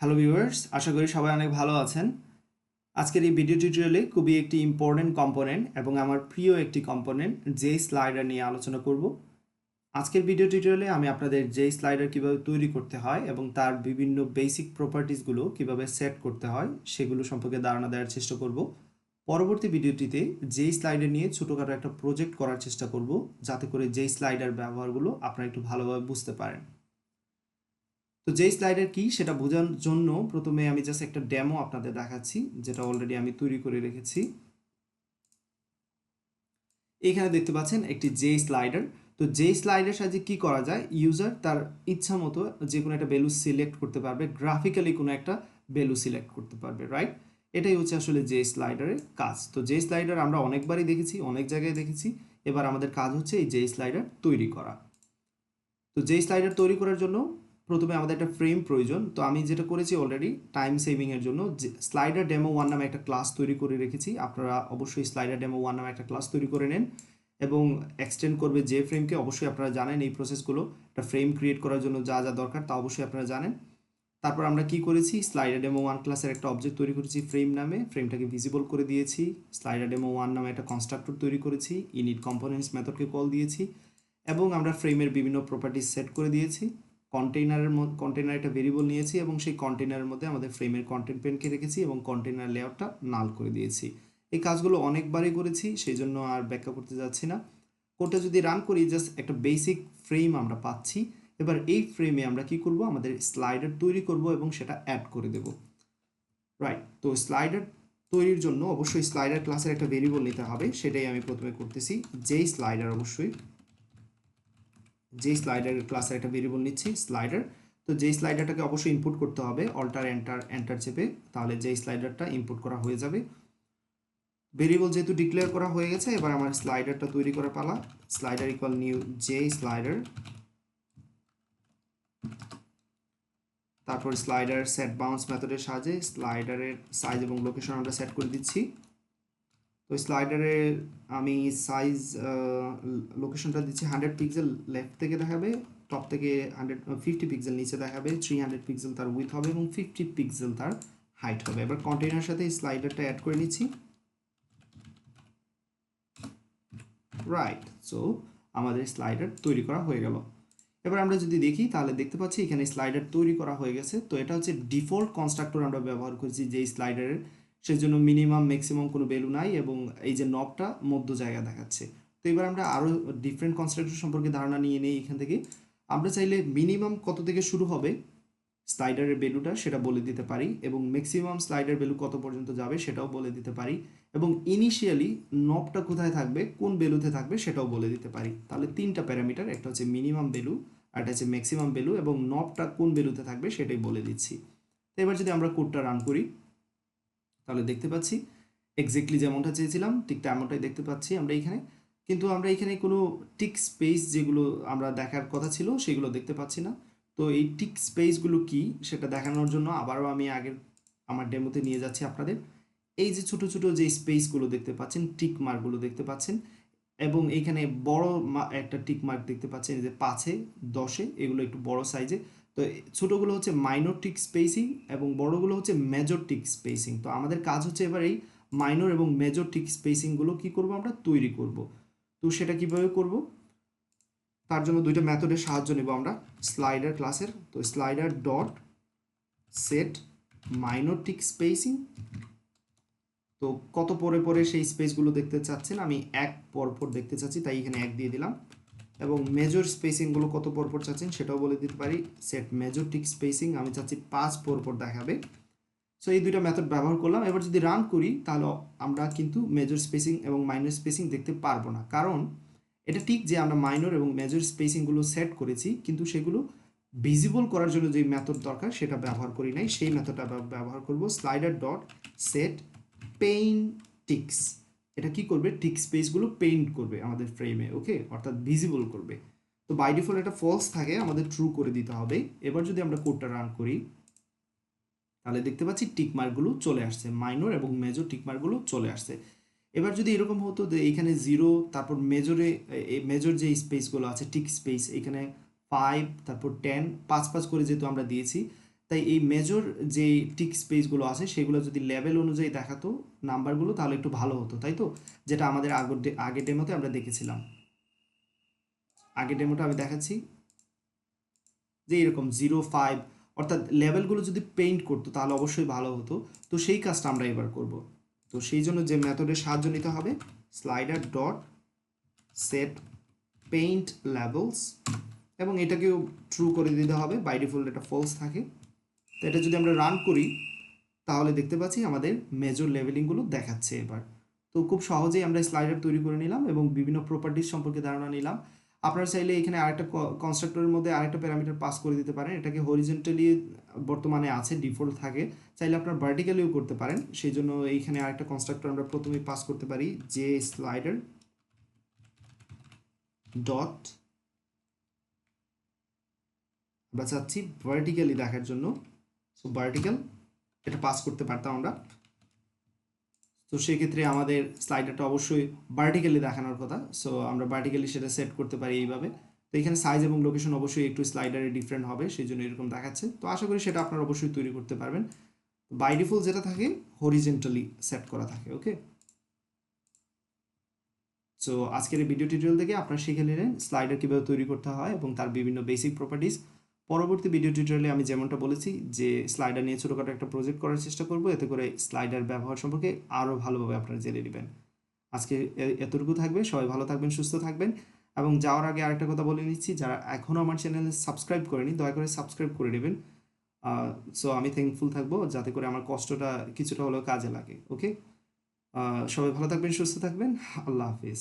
Hello viewers আশা করি সবাই অনেক ভালো আছেন। আজকের এই ভিডিও টিউটোরিয়ালে খুবই একটি ইম্পর্টেন্ট কম্পোনেন্ট এবং আমার প্রিয় একটি কম্পোনেন্ট যে স্লাইডার নিয়ে আলোচনা করব। আজকের ভিডিও টিউটোরিয়ালে আমি আপনাদের যে স্লাইডার কীভাবে তৈরি করতে হয় এবং তার বিভিন্ন বেসিক প্রপার্টিসগুলো কীভাবে সেট করতে হয়, সেগুলো সম্পর্কে ধারণা দেওয়ার চেষ্টা করব। পরবর্তী ভিডিওটিতে যেই স্লাইডার নিয়ে ছোটোখাটো একটা প্রজেক্ট করার চেষ্টা করব, যাতে করে যেই স্লাইডার ব্যবহারগুলো আপনারা একটু ভালোভাবে বুঝতে পারেন। তো যেই স্লাইডার কি, সেটা বোঝার জন্য প্রথমে আমি জাস্ট একটা ডেমো আপনাদের দেখাচ্ছি, যেটা অলরেডি আমি তৈরি করে রেখেছি। এখানে দেখতে পাচ্ছেন একটি জে স্লাইডার তো জে স্লাইডের সাহায্যে কি করা যায়? ইউজার তার ইচ্ছা মতো যে কোনো একটা ভ্যালু সিলেক্ট করতে পারবে গ্রাফিক্যালি কোনো একটা ভ্যালু সিলেক্ট করতে পারবে রাইট এটাই হচ্ছে আসলে জে স্লাইডারের কাজ। তো জে স্লাইডার আমরা অনেকবারই দেখেছি, অনেক জায়গায় দেখেছি, এবার আমাদের কাজ হচ্ছে এই জে স্লাইডার তৈরি করা। তো জে স্লাইডার তৈরি করার জন্য প্রথমে আমাদের একটা ফ্রেম প্রয়োজন। তো আমি যেটা করেছি অলরেডি টাইম সেভিংয়ের জন্য স্লাইডার ডেমো ওয়ান নামে একটা ক্লাস তৈরি করে রেখেছি। আপনারা অবশ্যই স্লাইডার ডেমো ওয়ান নামে একটা ক্লাস তৈরি করে নেন এবং এক্সটেন্ড করবে যে ফ্রেমকে অবশ্যই আপনারা জানেন এই প্রসেসগুলো একটা ফ্রেম ক্রিয়েট করার জন্য যা যা দরকার তা অবশ্যই আপনারা জানেন। তারপর আমরা কি করেছি? স্লাইডার ডেমো ওয়ান ক্লাসের একটা অবজেক্ট তৈরি করেছি ফ্রেম নামে। ফ্রেমটাকে ভিজিবল করে দিয়েছি। স্লাইডার ডেমো ওয়ান নামে একটা কনস্ট্রাক্টর তৈরি করেছি। ইনিট কম্পোনেন্টস মেথডকে কল দিয়েছি এবং আমরা ফ্রেমের বিভিন্ন প্রপার্টিস সেট করে দিয়েছি। কন্টেইনারের কন্টেইনার একটা ভেরিয়েবল নিয়েছি এবং সেই কন্টেইনারের মধ্যে আমাদের ফ্রেমের কন্টেন্ট পেনকে রেখেছি এবং কন্টেইনার লেআউটটা নাল করে দিয়েছি। এই কাজগুলো অনেকবারই করেছি, সেই জন্য আর ব্যাখ্যা করতে যাচ্ছি না। কোডটা যদি রান করি জাস্ট একটা বেসিক ফ্রেম আমরা পাচ্ছি। এবার এই ফ্রেমে আমরা কি করব? আমাদের স্লাইডার তৈরি করব এবং সেটা অ্যাড করে দেব। রাইট তো স্লাইডার তৈরির জন্য অবশ্যই স্লাইডার ক্লাসের একটা ভেরিয়েবল নিতে হবে, সেটাই আমি প্রথমে করতেছি। যেই স্লাইডার অবশ্যই যেই স্লাইডার ক্লাসের একটা ভেরিয়েবল নিচ্ছি স্লাইডার তো যেই স্লাইডারটাকে অবশ্যই ইনপুট করতে হবে অল্টার এন্টার এন্টার চেপে, তাহলে যেই স্লাইডারটা ইনপুট করা হয়ে যাবে। ভেরিয়েবল যেহেতু ডিক্লেয়ার করা হয়ে গেছে, এবার আমার স্লাইডারটা তৈরি করার পালা। Slider equal new J slider তারপর স্লাইডার সেট বাউন্স মেথডের সাহায্যে স্লাইডারের সাইজ এবং লোকেশন আমরা সেট করে দিচ্ছি। তো স্লাইডারে আমি সাইজ লোকেশনটা দিচ্ছি হান্ড্রেড পিক্সেল লেফট থেকে দেখাবে টপ থেকে হান্ড্রেড ফিফটি পিক্সেল নিচে দেখাবে থ্রি হান্ড্রেড পিক্সেল তার উইথ হবে এবং ফিফটি পিক্সেল তার হাইট হবে। এবার কন্টেনার সাথে স্লাইডারটা অ্যাড করে নিচ্ছি। রাইট সো আমাদের স্লাইডার তৈরি করা হয়ে গেল। এবার আমরা যদি দেখি, তাহলে দেখতে পাচ্ছি এখানে স্লাইডার তৈরি করা হয়ে গেছে। তো এটা হচ্ছে ডিফল্ট কনস্ট্রাক্টর আমরা ব্যবহার করছি যেই স্লাইডারের সেজন্য মিনিমাম ম্যাক্সিমাম কোনো ভ্যালু নাই এবং এই যে নবটা মধ্য জায়গা দেখাচ্ছে। তো এবার আমরা আরও ডিফারেন্ট কনস্ট্রাক্টর সম্পর্কে ধারণা নিয়ে নিই এখান থেকে। আমরা চাইলে মিনিমাম কত থেকে শুরু হবে স্লাইডারের ভ্যালুটা সেটা বলে দিতে পারি এবং ম্যাক্সিমাম স্লাইডার ভ্যালু কত পর্যন্ত যাবে সেটাও বলে দিতে পারি এবং ইনিশিয়ালি নবটা কোথায় থাকবে, কোন ভ্যালুতে থাকবে সেটাও বলে দিতে পারি। তাহলে তিনটা প্যারামিটার একটা হচ্ছে মিনিমাম ভ্যালু একটা হচ্ছে ম্যাক্সিমাম ভ্যালু এবং নবটা কোন ভ্যালুতে থাকবে সেটাই বলে দিচ্ছি। তো এবার যদি আমরা কোডটা রান করি তাহলে দেখতে পাচ্ছি এক্স্যাক্টলি যেমনটা চেয়েছিলাম, ঠিক তেমনটাই দেখতে পাচ্ছি আমরা এখানে। কিন্তু আমরা এখানে কোনো টিক স্পেস যেগুলো আমরা দেখার কথা ছিল সেগুলো দেখতে পাচ্ছি না। তো এই টিক স্পেসগুলো কি সেটা দেখানোর জন্য আবারও আমি আগের আমার ডেমোতে নিয়ে যাচ্ছি আপনাদের। এই যে ছোট ছোট যে স্পেসগুলো দেখতে পাচ্ছেন টিক মার্কগুলো দেখতে পাচ্ছেন এবং এইখানে বড় একটা টিক মার্ক দেখতে পাচ্ছেন যে পাঁচে, দশে, এগুলো একটু বড় সাইজে তো ছোটোগুলো হচ্ছে মাইনর টিক স্পেসিং এবং বড়গুলো হচ্ছে মেজর টিক স্পেসিং তো আমাদের কাজ হচ্ছে এবার এই মাইনর এবং মেজর টিক স্পেসিংগুলো কি করব আমরা? তৈরি করব। তো সেটা কীভাবে করব? তার জন্য দুইটা মেথডের সাহায্য নেব আমরা। স্লাইডার ক্লাসের তো slider dot set minor tick spacing তো কত পরে পরে সেই স্পেসগুলো দেখতে চাচ্ছেন? আমি এক পর পর দেখতে চাচ্ছি, তাই এখানে এক দিয়ে দিলাম। এবং মেজর স্পেসিংগুলো কত পরপর চাচ্ছেন সেটাও বলে দিতে পারি। সেট মেজর টিক স্পেসিং আমি চাচ্ছি পাঁচ পরপর দেখাবে। সো এই দুইটা মেথড ব্যবহার করলাম। এবার যদি রান করি, তাহলে আমরা কিন্তু মেজর স্পেসিং এবং মাইনর স্পেসিং দেখতে পারব না। কারণ এটা ঠিক যে আমরা মাইনর এবং মেজর স্পেসিংগুলো সেট করেছি, কিন্তু সেগুলো ভিজিবল করার জন্য যে মেথড দরকার, সেটা ব্যবহার করি নাই। সেই মেথডটা ব্যবহার করব। Slider dot set paint ticks এটা কি করবে? টিক স্পেসগুলো পেইন্ট করবে আমাদের ফ্রেমে ওকে অর্থাৎ ভিজিবল করবে। তো বাই ডিফল্ট একটা ফলস থাকে, আমাদের ট্রু করে দিতে হবে। এবার যদি আমরা কোডটা রান করি, তাহলে দেখতে পাচ্ছি টিক মার্কগুলো চলে আসছে মাইনর এবং মেজর টিক মার্কগুলো চলে আসছে। এবার যদি এরকম হতো যে এখানে জিরো তারপর মেজরে মেজর যে স্পেসগুলো আছে টিক স্পেস এখানে ফাইভ তারপর টেন পাঁচ পাঁচ করে যেহেতু আমরা দিয়েছি তাই এই মেজর যে টিক স্পেসগুলো আছে, সেগুলো যদি লেভেল অনুযায়ী দেখাতো নাম্বারগুলো তাহলে একটু ভালো হতো, তাই তো? যেটা আমাদের আগের আগের ডেমোতে আমরা দেখেছিলাম। আগের ডেমোটা আমি দেখাচ্ছি। যে এরকম জিরো ফাইভ অর্থাৎ লেভেলগুলো যদি পেইন্ট করতো, তাহলে অবশ্যই ভালো হতো। তো সেই কাজটা আমরা এবার করব। তো সেই জন্য যে মেথডের সাহায্য নিতে হবে slider dot set paint labels এবং এটাকেও ট্রু করে দিতে হবে বাই ডিফল্ট এটা ফলস থাকে। তো এটা যদি আমরা রান করি, তাহলে দেখতে পাচ্ছি আমাদের মেজর লেভেলিংগুলো দেখাচ্ছে এবার। তো খুব সহজেই আমরা স্লাইডার তৈরি করে নিলাম এবং বিভিন্ন প্রপার্টিজ সম্পর্কে ধারণা নিলাম। আপনারা চাইলে এখানে আরেকটা কনস্ট্রাক্টরের মধ্যে আরেকটা প্যারামিটার পাস করে দিতে পারেন। এটাকে হরিজেন্টালি বর্তমানে আছে ডিফল্ট থাকে। চাইলে আপনার ভার্টিক্যালিও করতে পারেন। সেই জন্য এইখানে আরেকটা কনস্ট্রাক্টর আমরা প্রথমেই পাস করতে পারি, যে স্লাইডার ডট আমরা চাচ্ছি ভার্টিক্যালি দেখার জন্য। সো ভার্টিক্যাল এটা পাস করতে পারতাম আমরা। তো সেক্ষেত্রে আমাদের স্লাইডারটা অবশ্যই ভার্টিক্যালি দেখানোর কথা। সো আমরা ভার্টিক্যালি সেটা সেট করতে পারি এইভাবে। তো এখানে সাইজ এবং লোকেশন অবশ্যই একটু স্লাইডারে ডিফারেন্ট হবে সেই জন্য এরকম দেখাচ্ছে। তো আশা করি সেটা আপনারা অবশ্যই তৈরি করতে পারবেন। বাই ডিফল্ট যেটা থাকে হরিজেন্টালি সেট করা থাকে ওকে সো আজকের এই ভিডিও টিউটোরিয়াল থেকে আপনারা শিখে নিলেন স্লাইডার কীভাবে তৈরি করতে হয় এবং তার বিভিন্ন বেসিক প্রপার্টিজ পরবর্তী ভিডিও টিউটোরিয়ালে আমি যেমনটা বলেছি যে স্লাইডার নিয়ে ছোটোখাটো একটা প্রজেক্ট করার চেষ্টা করব, এতে করে স্লাইডার ব্যবহার সম্পর্কে আরও ভালোভাবে আপনারা জেনে নেবেন। আজকে এতটুকু থাকবে, সবাই ভালো থাকবেন, সুস্থ থাকবেন। এবং যাওয়ার আগে আরেকটা কথা বলে নিচ্ছি, যারা এখনও আমার চ্যানেলে সাবস্ক্রাইব করেনি, দয়া করে সাবস্ক্রাইব করে নেবেন। সো আমি থ্যাঙ্কফুল থাকব, যাতে করে আমার কষ্টটা কিছুটা হলেও কাজে লাগে ওকে সবাই ভালো থাকবেন, সুস্থ থাকবেন, আল্লাহ হাফিজ।